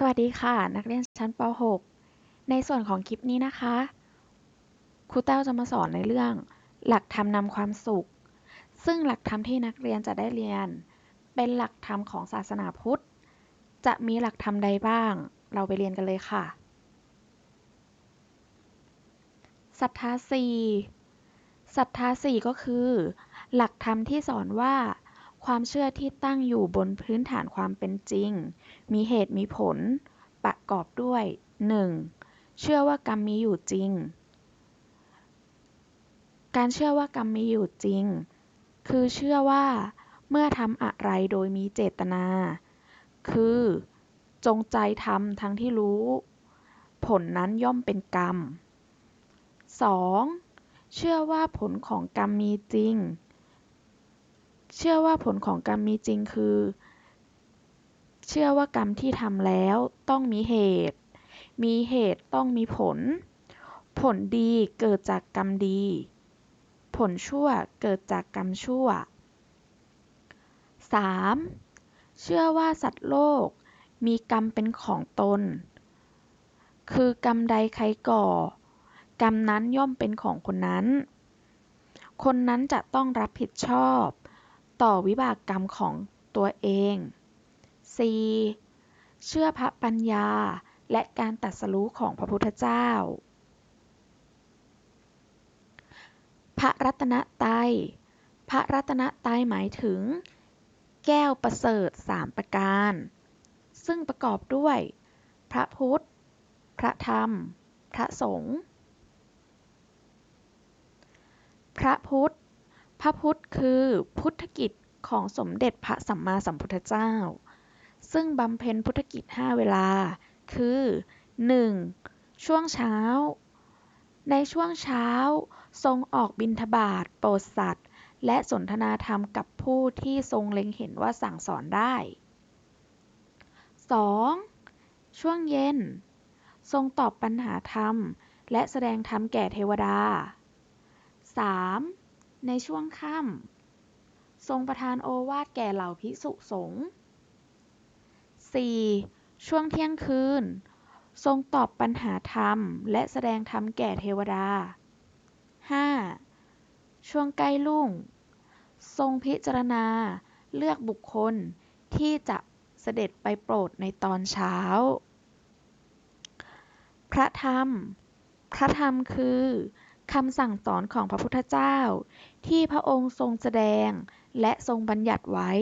สวัสดีค่ะ นักเรียนชั้นป .6 ในส่วนของคลิปนี้นะคะ ครูแต้วจะมาสอนในเรื่อง หลักธรรมนำความสุข ซึ่งหลักธรรมที่นักเรียนจะได้เรียน เป็นหลักธรรมของศาสนาพุทธ จะมีหลักธรรมใดบ้าง เราไปเรียนกันเลยค่ะ ศรัทธาสี่ศรัทธาสี่ก็คือ หลักธรรมที่สอนว่า ความเชื่อที่ตั้งอยู่บนพื้นฐานความเป็นจริง มีเหตุมีผล ประกอบด้วย 1. เชื่อว่ากรรมมีอยู่จริง การเชื่อว่ากรรมมีอยู่จริง คือเชื่อว่า เมื่อทำอะไรโดยมีเจตนา คือ จงใจทำทั้งที่รู้ ผลนั้นย่อมเป็นกรรม 2. เชื่อว่าผลของกรรมมีจริง เชื่อว่าผลของกรรมมีจริงคือ เชื่อว่ากรรมที่ทำแล้วต้องมีเหตุ มีเหตุต้องมีผล ผลดีเกิดจากกรรมดี ผลชั่วเกิดจากกรรมชั่ว 3. เชื่อว่าสัตว์โลกมีกรรมเป็นของตน คือกรรมใดใครก่อ กรรมนั้นย่อมเป็นของคนนั้น คนนั้นจะต้องรับผิดชอบ ต่อวิบากกรรมของตัวเอง 4. เชื่อพระปัญญาและการตรัสรู้ของพระพุทธเจ้า พระรัตนตรัย พระรัตนตรัยหมายถึง แก้วประเสริฐสามประการ ซึ่งประกอบด้วย พระพุทธ พระธรรม พระสงฆ์ พระพุทธ พระพุทธคือพุทธกิจของสมเด็จพระสัมมาสัมพุทธเจ้า ซึ่งบำเพ็ญพุทธกิจห้าเวลา คือ 1. ช่วงเช้า ในช่วงเช้า ทรงออกบิณฑบาตโปรดสัตว์ และสนทนาธรรมกับผู้ที่ทรงเล็งเห็นว่าสั่งสอนได้ 2. ช่วงเย็น ทรงตอบปัญหาธรรม และแสดงธรรมแก่เทวดา 3. ในช่วงค่ำทรงประทานโอวาทแก่เหล่าภิกษุสงฆ์ 4. ช่วงเที่ยงคืน ทรงตอบปัญหาธรรม และแสดงธรรมแก่เทวดา 5. ช่วงใกล้รุ่ง ทรงพิจารณาเลือกบุคคลที่จะเสด็จไปโปรดในตอนเช้า พระธรรม พระธรรมคือคำสั่งสอนของพระพุทธเจ้า ที่พระองค์ทรงแสดงและทรงบัญญัติไว้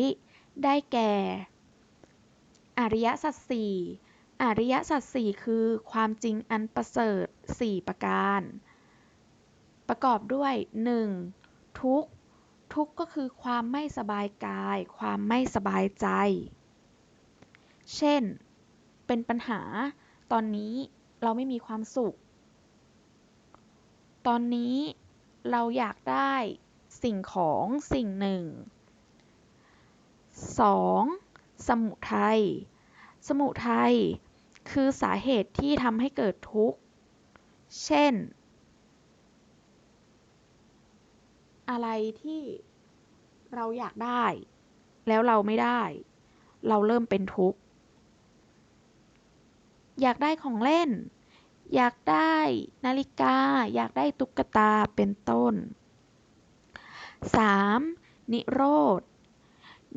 ได้แก่ อริยสัจสี่อริยสัจสี่คือความจริงอันประเสริฐสี่ประการ ประกอบด้วย 1. ทุกทุกก็คือความไม่สบายกาย ความไม่สบายใจ เช่น เป็นปัญหา ตอนนี้เราไม่มีความสุข ตอนนี้เราอยากได้ สิ่งของสิ่งหนึ่ง 2. สมุทัย สมุทัยคือสาเหตุที่ทำให้เกิดทุกข์ เช่น อะไรที่เราอยากได้ แล้วเราไม่ได้ เราเริ่มเป็นทุกข์ อยากได้ของเล่น อยากได้นาฬิกา อยากได้ตุ๊กตาเป็นต้น 3. นิโรธ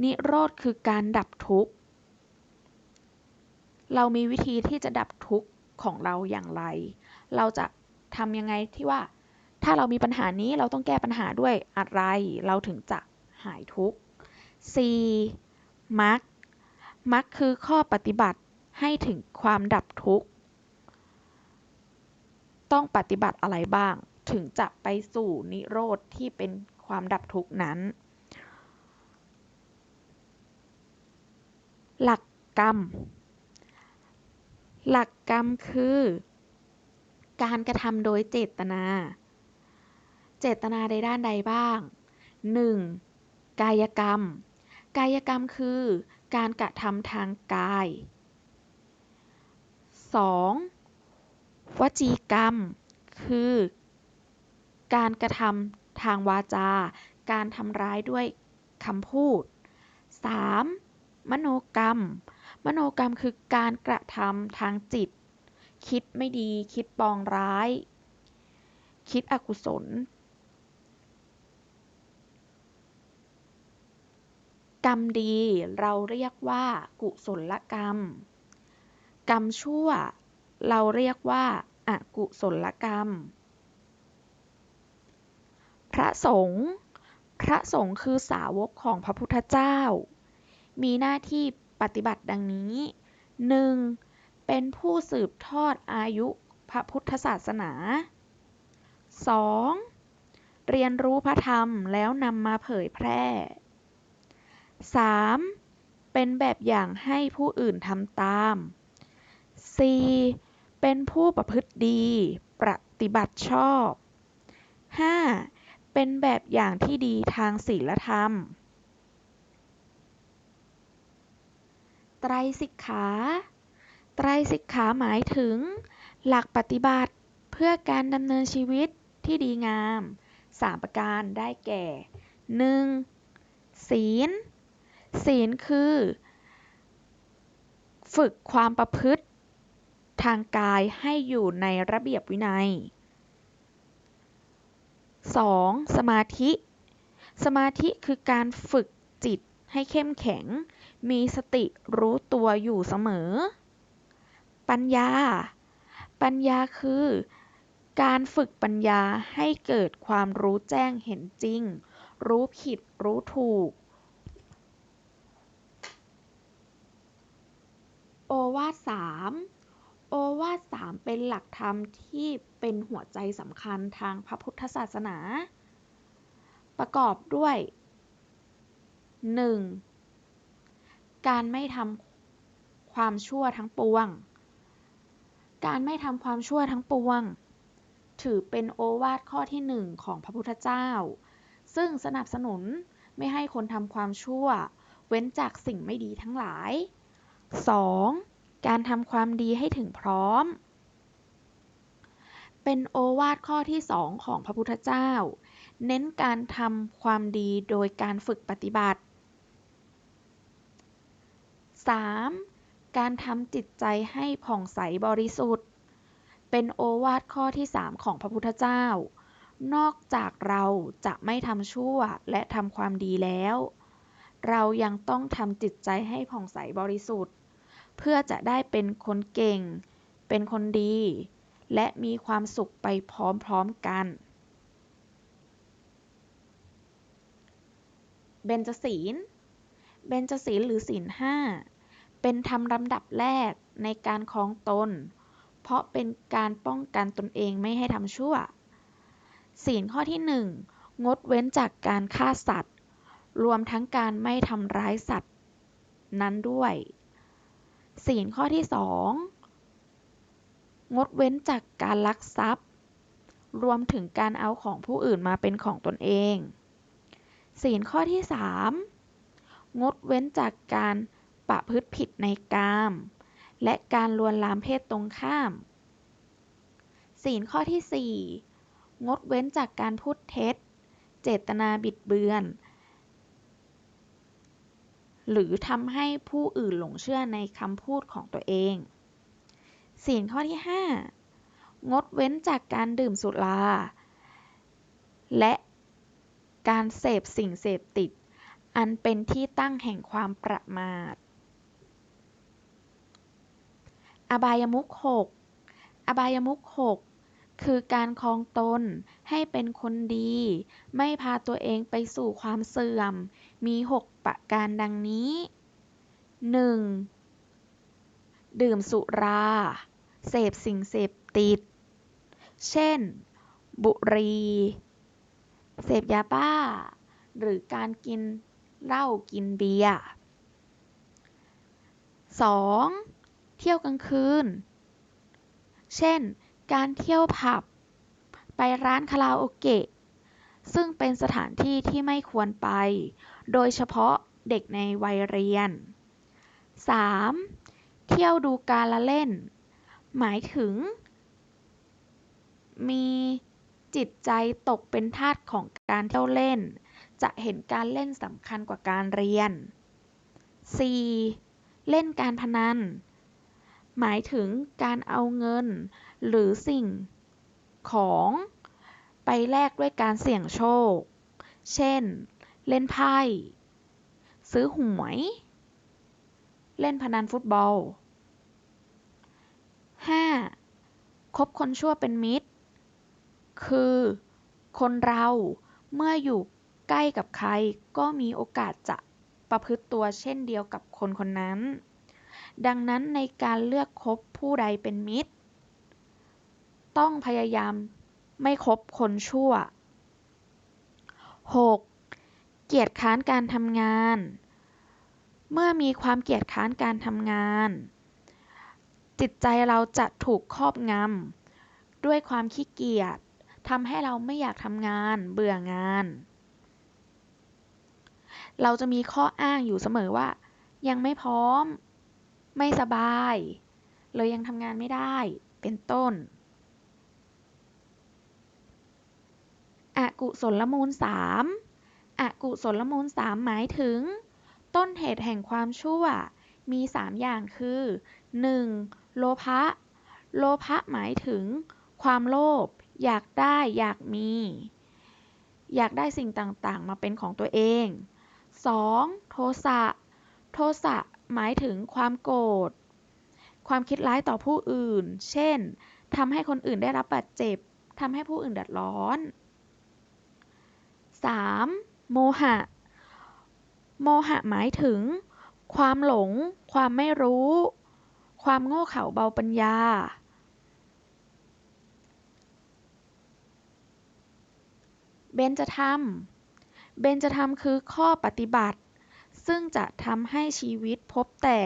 นิโรธคือการดับทุกข์ เรามีวิธีที่จะดับทุกข์ของเราอย่างไร เราจะทำยังไงที่ว่า ถ้าเรามีปัญหานี้เราต้องแก้ปัญหาด้วยอะไร เราถึงจะหายทุกข์ 4. มรรคมรรคคือข้อปฏิบัติให้ถึงความดับทุกข์ ต้องปฏิบัติอะไรบ้าง ถึงจะไปสู่นิโรธที่เป็น ความดับทุกข์นั้น หลักกรรม หลักกรรมคือ การกระทำโดยเจตนา เจตนาในด้านใดบ้าง 1. กายกรรม กายกรรมคือการกระทำทางกาย 2. วจีกรรม คือ การกระทำ ทางวาจา การทำร้ายด้วยคำพูด 3. มโนกรรม มโนกรรมคือการกระทำทางจิต คิดไม่ดี คิดปองร้าย คิดอกุศล กรรมดีเราเรียกว่ากุศลกรรม กรรมชั่ว เราเรียกว่าอกุศลกรรม ระสงฆ์ พระสงฆ์คือสาวกของพระพุทธเจ้า มีหน้าที่ปฏิบัติดังนี้ 1. เป็นผู้สืบทอดอายุพระพุทธศาสนา 2. เรียนรู้พระธรรมแล้วนำมาเผยแพร่ 3. เป็นแบบอย่างให้ผู้อื่นทำตาม 4. เป็นผู้ประพฤติดี ปฏิบัติชอบ 5. เป็นแบบอย่างที่ดีทางศีลธรรม ไตรสิกขา ไตรสิกขาหมายถึง หลักปฏิบัติเพื่อการดำเนินชีวิตที่ดีงาม 3 ประการได้แก่ 1. ศีล ศีลคือ ฝึกความประพฤติทางกายให้อยู่ในระเบียบวินัย 2. สมาธิ สมาธิคือการฝึกจิตให้เข้มแข็ง มีสติรู้ตัวอยู่เสมอ ปัญญา ปัญญาคือ การฝึกปัญญาให้เกิดความรู้แจ้งเห็นจริง รู้ผิดรู้ถูก โอวาทสาม โอวาทสามเป็นหลักธรรมที่เป็นหัวใจสำคัญทางพระพุทธศาสนา ประกอบด้วย 1. การไม่ทำความชั่วทั้งปวง การไม่ทำความชั่วทั้งปวง ถือเป็นโอวาทข้อที่หนึ่งของพระพุทธเจ้า ซึ่งสนับสนุนไม่ให้คนทำความชั่ว เว้นจากสิ่งไม่ดีทั้งหลาย 2. การทำความดีให้ถึงพร้อม เป็นโอวาทข้อที่สองของพระพุทธเจ้า เน้นการทำความดีโดยการฝึกปฏิบัติ 3. การทำจิตใจให้ผ่องใสบริสุทธิ์ เป็นโอวาทข้อที่สามของพระพุทธเจ้า นอกจากเราจะไม่ทำชั่วและทำความดีแล้ว เรายังต้องทำจิตใจให้ผ่องใสบริสุทธิ์ เพื่อจะได้เป็นคนเก่ง เป็นคนดี และมีความสุขไปพร้อมๆกัน เบญจศีล เบญจศีลหรือศีลห้า เป็นธรรมลำดับแรกในการครองตน เพราะเป็นการป้องกันตนเองไม่ให้ทำชั่ว ศีลข้อที่หนึ่งงดเว้นจากการฆ่าสัตว์ รวมทั้งการไม่ทำร้ายสัตว์นั้นด้วย ศีลข้อที่สองงดเว้นจากการลักทรัพย์ รวมถึงการเอาของผู้อื่นมาเป็นของตนเอง ศีลข้อที่สามงดเว้นจากการประพฤติผิดในกาม และการลวนลามเพศตรงข้าม ศีลข้อที่สี่งดเว้นจากการพูดเท็จ เจตนาบิดเบือน หรือทำให้ผู้อื่นหลงเชื่อในคำพูดของตัวเอง ศีลข้อที่ห้างดเว้นจากการดื่มสุรา และการเสพสิ่งเสพติด อันเป็นที่ตั้งแห่งความประมาท อบายมุขหกอบายมุขหกคือการครองตนให้เป็นคนดี ไม่พาตัวเองไปสู่ความเสื่อม มีหก ประการดังนี้ 1. ดื่มสุรา เสพสิ่งเสพติด เช่น บุหรี่ เสพยาบ้า หรือการกินเหล้ากินเบียร์ 2. เที่ยวกลางคืน เช่น การเที่ยวผับ ไปร้านคาราโอเกะ ซึ่งเป็นสถานที่ที่ไม่ควรไป โดยเฉพาะเด็กในวัยเรียน 3. เที่ยวดูการละเล่น หมายถึง มีจิตใจตกเป็นทาสของการเที่ยวเล่น จะเห็นการเล่นสำคัญกว่าการเรียน 4. เล่นการพนัน หมายถึงการเอาเงิน หรือสิ่งของไปแลกด้วยการเสี่ยงโชค เช่น เล่นไพ่ ซื้อหวย เล่นพนันฟุตบอล 5. คบคนชั่วเป็นมิตร คือ คนเราเมื่ออยู่ใกล้กับใครก็มีโอกาสจะประพฤติตัวเช่นเดียวกับคนคนนั้น ดังนั้นในการเลือกคบผู้ใดเป็นมิตร ต้องพยายามไม่คบคนชั่ว 6. เกียรติค้านการทำงาน เมื่อมีความเกียรติค้านการทำงาน จิตใจเราจะถูกครอบงำด้วยความขี้เกียจทำให้เราไม่อยากทำงาน เบื่องาน เราจะมีข้ออ้างอยู่เสมอว่า ยังไม่พร้อม ไม่สบาย เลยยังทำงานไม่ได้ เป็นต้น อกุศลมูลสาม อกุศลมูลสามหมายถึง ต้นเหตุแห่งความชั่ว มีสามอย่างคือ 1. โลภะ โลภะหมายถึง ความโลภ อยากได้ อยากมี อยากได้สิ่งต่างๆ มาเป็นของตัวเอง 2. โทสะ โทสะหมายถึงความโกรธ ความคิดร้ายต่อผู้อื่น เช่น ทำให้คนอื่นได้รับบาดเจ็บ ทำให้ผู้อื่นเดือดร้อน 3. โมหะ โมหะหมายถึง ความหลง ความไม่รู้ ความโง่เขลาเบาปัญญาเบญจธรรมเบญจธรรมคือข้อปฏิบัติ ซึ่งจะทำให้ชีวิตพบแต่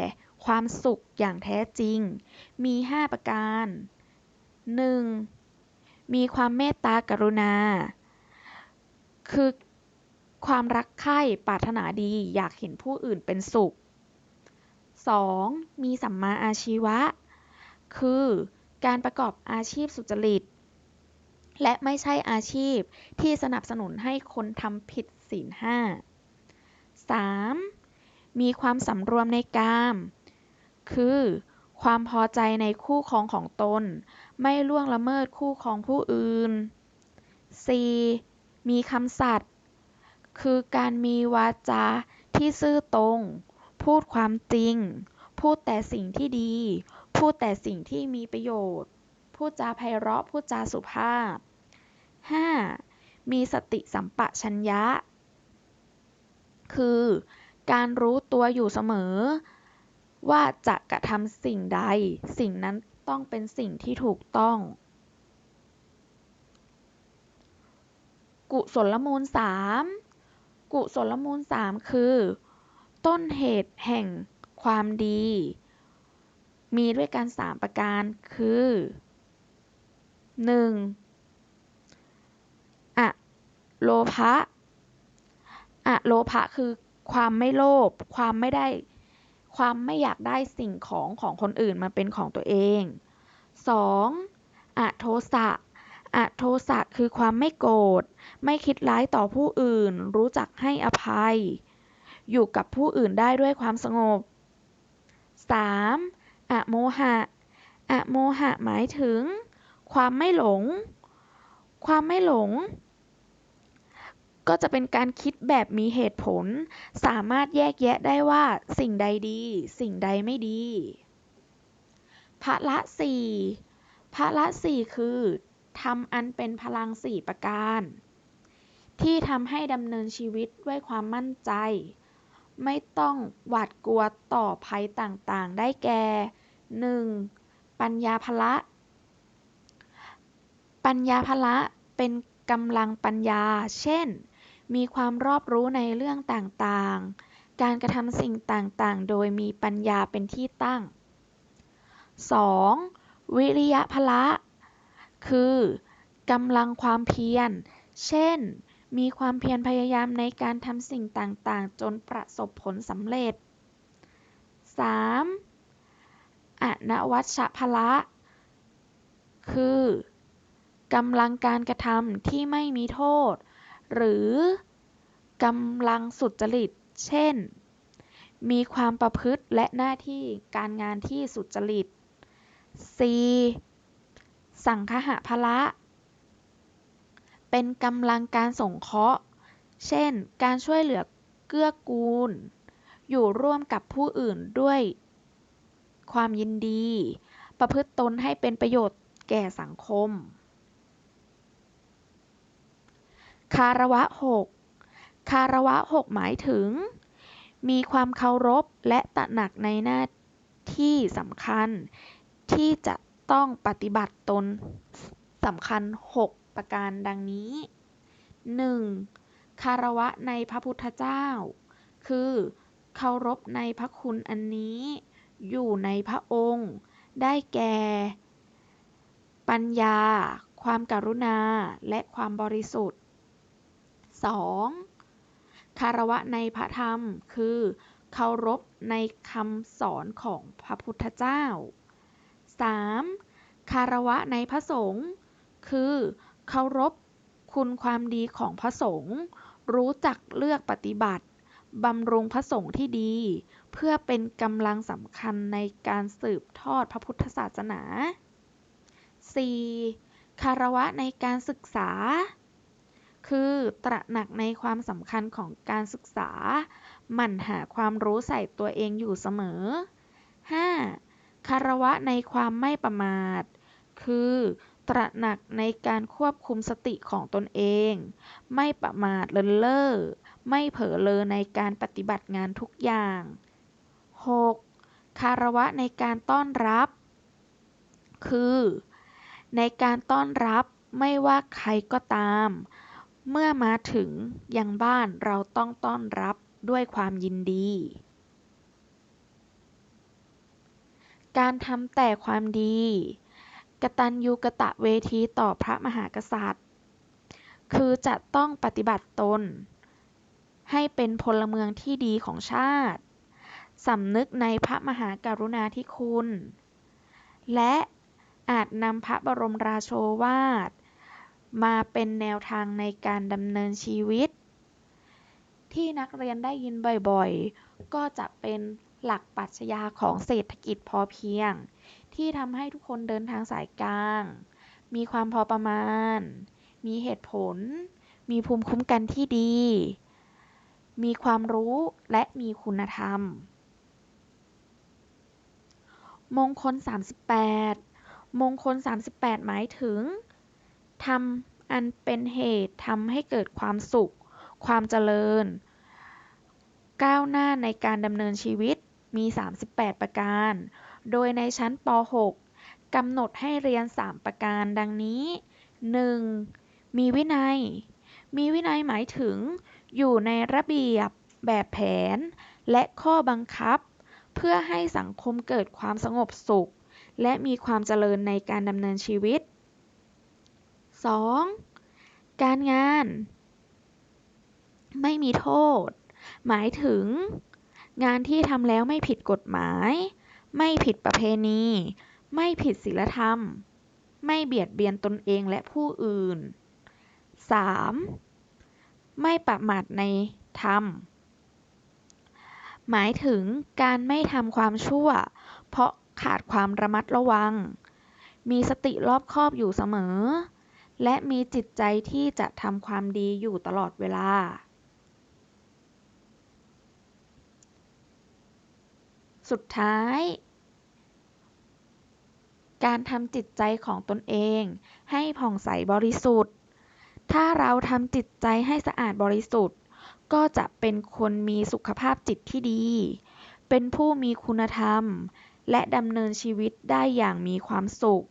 ความสุขอย่างแท้จริง มี 5 ประการ 1. มีความเมตตากรุณา คือ ความรักใคร่ปรารถนาดีอยากเห็นผู้อื่นเป็นสุข 2. มีสัมมาอาชีวะ คือการประกอบอาชีพสุจริต และไม่ใช่อาชีพที่สนับสนุนให้คนทำผิดศีลห้า 3. มีความสำรวมในกาม คือความพอใจในคู่ครองของตน ไม่ล่วงละเมิดคู่ครองผู้อื่น 4. มีคำสัตย์ คือการมีวาจาที่ซื่อตรง พูดความจริง พูดแต่สิ่งที่ดี พูดแต่สิ่งที่มีประโยชน์ พูดจาไพเราะ พูดจาสุภาพ 5. มีสติสัมปชัญญะ คือการรู้ตัวอยู่เสมอ ว่าจะกระทำสิ่งใด สิ่งนั้นต้องเป็นสิ่งที่ถูกต้อง กุศลมูลสาม กุศลมูลสามคือ ต้นเหตุแห่งความดี มีด้วยกันสามประการคือ 1. อะโลภะอะโลภะคือความไม่โลภความไม่ได้ ความไม่อยากได้สิ่งของของคนอื่นมาเป็นของตัวเอง 2. อะโทสะ อโทสะคือความไม่โกรธ ไม่คิดร้ายต่อผู้อื่น รู้จักให้อภัย อยู่กับผู้อื่นได้ด้วยความสงบ 3. อโมหะ อโมหะหมายถึง ความไม่หลง ความไม่หลง ก็จะเป็นการคิดแบบมีเหตุผล สามารถแยกแยะได้ว่าสิ่งใดดี สิ่งใดไม่ดีพระละสี่พละสี่คือ ทำอันเป็นพลังสี่ประการ ที่ทำให้ดำเนินชีวิตด้วยความมั่นใจ ไม่ต้องหวาดกลัวต่อภัยต่างๆ ได้แก่ 1. ปัญญาพละ ปัญญาพละเป็นกำลังปัญญา เช่น มีความรอบรู้ในเรื่องต่างๆ การกระทำสิ่งต่างๆ โดยมีปัญญาเป็นที่ตั้ง 2. วิริยะพละ คือกำลังความเพียร เช่น มีความเพียรพยายามในการทำสิ่งต่างๆ จนประสบผลสำเร็จ 3. อนวัชพละ คือกำลังการกระทำที่ไม่มีโทษ หรือกำลังสุจริต เช่น มีความประพฤติและหน้าที่การงานที่สุจริต c สังคหภละ เป็นกำลังการสงเคราะห์ เช่น การช่วยเหลือเกื้อกูล อยู่ร่วมกับผู้อื่นด้วย ความยินดี ประพฤติตนให้เป็นประโยชน์แก่สังคม คารวะหกคารวะหกหมายถึง มีความเคารพและตระหนักในหน้าที่สำคัญที่จะ ต้องปฏิบัติตนสำคัญหกประการดังนี้ 1. คารวะในพระพุทธเจ้า คือเคารพในพระคุณอันนี้ อยู่ในพระองค์ ได้แก่ ปัญญา ความกรุณา และความบริสุทธิ์ 2. คารวะในพระธรรม คือเคารพในคำสอนของพระพุทธเจ้า 3. คารวะในพระสงฆ์ คือเคารพคุณความดีของพระสงฆ์ รู้จักเลือกปฏิบัติ บำรุงพระสงฆ์ที่ดี เพื่อเป็นกำลังสำคัญในการสืบทอดพระพุทธศาสนา 4. คารวะในการศึกษา คือตระหนักในความสำคัญของการศึกษา หมั่นหาความรู้ใส่ตัวเองอยู่เสมอ 5. คารวะในความไม่ประมาท คือตระหนักในการควบคุมสติของตนเอง ไม่ประมาทเลินเล่อ ไม่เผลอเรอในการปฏิบัติงานทุกอย่าง 6. คารวะในการต้อนรับ คือ ในการต้อนรับไม่ว่าใครก็ตาม เมื่อมาถึงยังบ้านเราต้องต้อนรับด้วยความยินดี การทำแต่ความดี กตัญญูกะตะเวทีต่อพระมหากษัตริย์ คือจะต้องปฏิบัติตน ให้เป็นพลเมืองที่ดีของชาติ สำนึกในพระมหากรุณาธิคุณ และอาจนำพระบรมราโชวาท มาเป็นแนวทางในการดำเนินชีวิต ที่นักเรียนได้ยินบ่อยๆ ก็จะเป็น หลักปรัชญาของเศรษฐกิจพอเพียง ที่ทำให้ทุกคนเดินทางสายกลาง มีความพอประมาณ มีเหตุผล มีภูมิคุ้มกันที่ดี มีความรู้และมีคุณธรรม มงคล 38 มงคล 38 หมายถึงทำอันเป็นเหตุทำให้เกิดความสุข ความเจริญก้าวหน้าในการดำเนินชีวิต มี 38 ประการ โดยในชั้นป .6 กำหนดให้เรียน 3 ประการดังนี้ 1. มีวินัย มีวินัยหมายถึง อยู่ในระเบียบ แบบแผน และข้อบังคับ เพื่อให้สังคมเกิดความสงบสุข และมีความเจริญในการดำเนินชีวิต 2. การงาน ไม่มีโทษ หมายถึง งานที่ทำแล้วไม่ผิดกฎหมาย ไม่ผิดประเพณี ไม่ผิดศีลธรรม ไม่เบียดเบียนตนเองและผู้อื่น 3. ไม่ประมาทในธรรม หมายถึงการไม่ทำความชั่ว เพราะขาดความระมัดระวัง มีสติรอบคอบอยู่เสมอ และมีจิตใจที่จะทำความดีอยู่ตลอดเวลา สุดท้าย การทำจิตใจของตนเองให้ผ่องใสบริสุทธิ์ ถ้าเราทำจิตใจให้สะอาดบริสุทธิ์ ก็จะเป็นคนมีสุขภาพจิตที่ดี เป็นผู้มีคุณธรรม และดำเนินชีวิตได้อย่างมีความสุข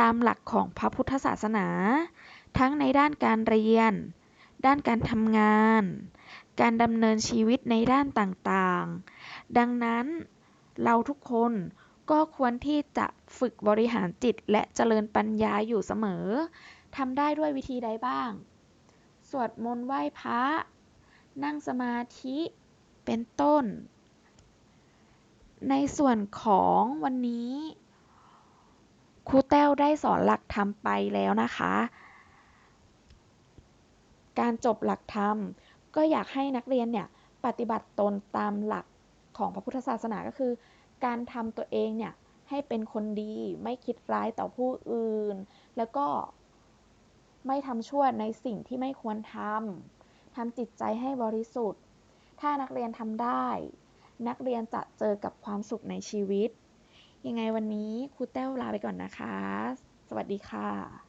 ตามหลักของพระพุทธศาสนา ทั้งในด้านการเรียน ด้านการทำงานการดำเนินชีวิตในด้านต่างๆ ดังนั้น เราทุกคนก็ควรที่จะฝึกบริหารจิตและเจริญปัญญาอยู่เสมอ ทำได้ด้วยวิธีใดบ้าง สวดมนต์ไหว้พระ นั่งสมาธิ เป็นต้น ในส่วนของวันนี้ครูแต้วได้สอนหลักธรรมไปแล้วนะคะ การจบหลักธรรมก็อยากให้นักเรียนเนี่ยปฏิบัติตนตามหลัก ของพระพุทธศาสนาก็คือ การทำตัวเองเนี่ยให้เป็นคนดีไม่คิดร้ายต่อผู้อื่น แล้วก็ไม่ทำชั่วในสิ่งที่ไม่ควรทำทำจิตใจให้บริสุทธิ์ ถ้านักเรียนทำได้ นักเรียนจะเจอกับความสุขในชีวิต ยังไงวันนี้ครูแต้วลาไปก่อนนะคะ สวัสดีค่ะ